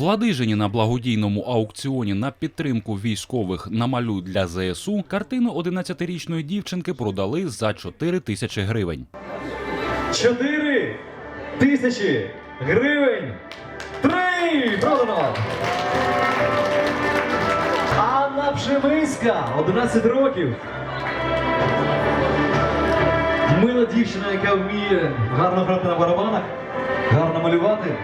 В на благодійному аукціоні на підтримку військових намалюй для ЗСУ картину 11-річної дівчинки продали за 4 тисячі гривень. 4 тисячі гривень. Три! Продано! Анна Пшемиська, 11 років. Мила дівчина, яка вміє гарно грати на барабанах, гарно малювати.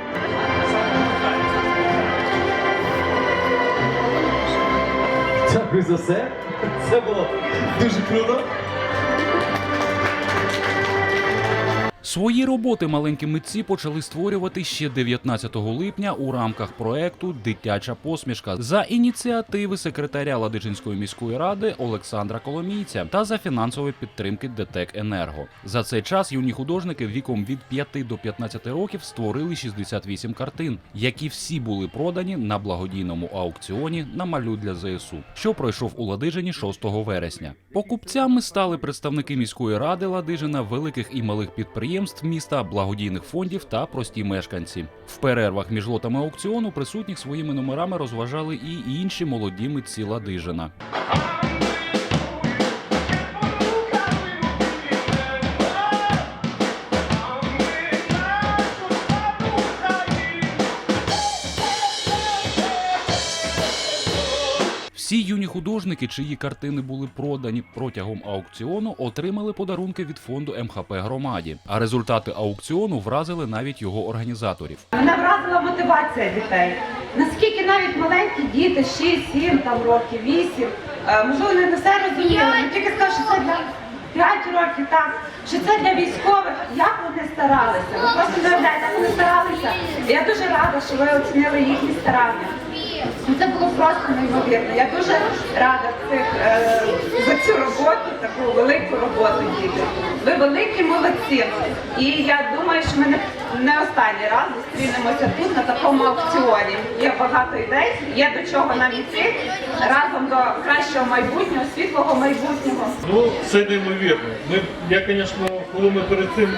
Дякую за все. Це було дуже круто. Свої роботи маленькі митці почали створювати ще 19 липня у рамках проекту Дитяча посмішка за ініціативи секретаря Ладижинської міської ради Олександра Коломійця та за фінансової підтримки ДТЕК Енерго. За цей час юні художники віком від 5 до 15 років створили 68 картин, які всі були продані на благодійному аукціоні на малю для ЗСУ, що пройшов у Ладижині 6 вересня. Покупцями стали представники міської ради Ладижина, великих і малих підприємств міста, благодійних фондів та прості мешканці. В перервах між лотами аукціону присутніх своїми номерами розважали і інші молоді митці Ладижина. Всі юні художники, чиї картини були продані протягом аукціону, отримали подарунки від фонду МХП громаді. А результати аукціону вразили навіть його організаторів. Мене вразила мотивація дітей. Наскільки навіть маленькі діти, 6, 7 там років, 8, е, можливо, не все розуміли. Тільки скажуть, що це для 5 років, так, що це для військових. Як вони старалися? Ви просто не як вони старалися. Я дуже рада, що ви оцінили їхні старання. Ну, Це було просто неймовірно. Я дуже рада цих, е, за цю роботу, таку велику роботу діти. Ви великі молодці. І я думаю, що ми не, не останній раз зустрінемося тут на такому аукціоні. Є багато ідей, є до чого нам йти разом до кращого майбутнього, світлого майбутнього. Ну, це неймовірно. Ми, я, звісно, коли ми перед цим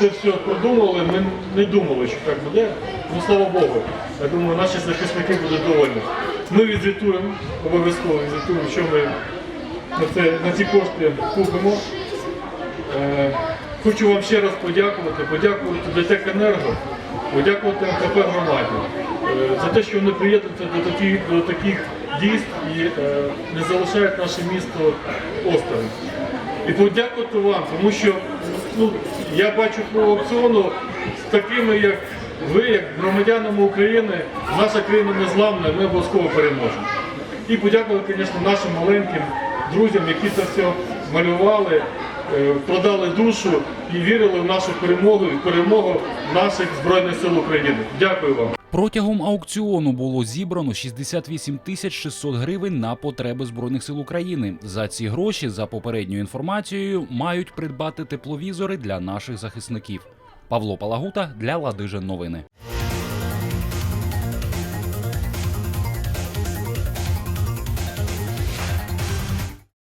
це все продумували, ми не думали, що так буде. Ну, слава Богу. Я думаю, наші захисники будуть довольні. Ми відзвітуємо, обов'язково відзвітуємо, що ми на, це, на ці кошти купимо. Е, хочу вам ще раз подякувати, подякувати ДТЕК Енерго, подякувати МКП громаді е, за те, що вони приєднуються до таких, до таких дійств і е, не залишають наше місто осторонь. І подякувати вам, тому що ну, я бачу по аукціону з такими, як ви, як громадянами України, наша країна не зламна, ми обов'язково переможемо. І подякувати, звісно, нашим маленьким друзям, які це все малювали, продали душу і вірили в нашу перемогу і в перемогу наших Збройних сил України. Дякую вам. Протягом аукціону було зібрано 68 тисяч 600 гривень на потреби збройних сил України. За ці гроші, за попередньою інформацією, мають придбати тепловізори для наших захисників. Павло Палагута для Ладижин новини.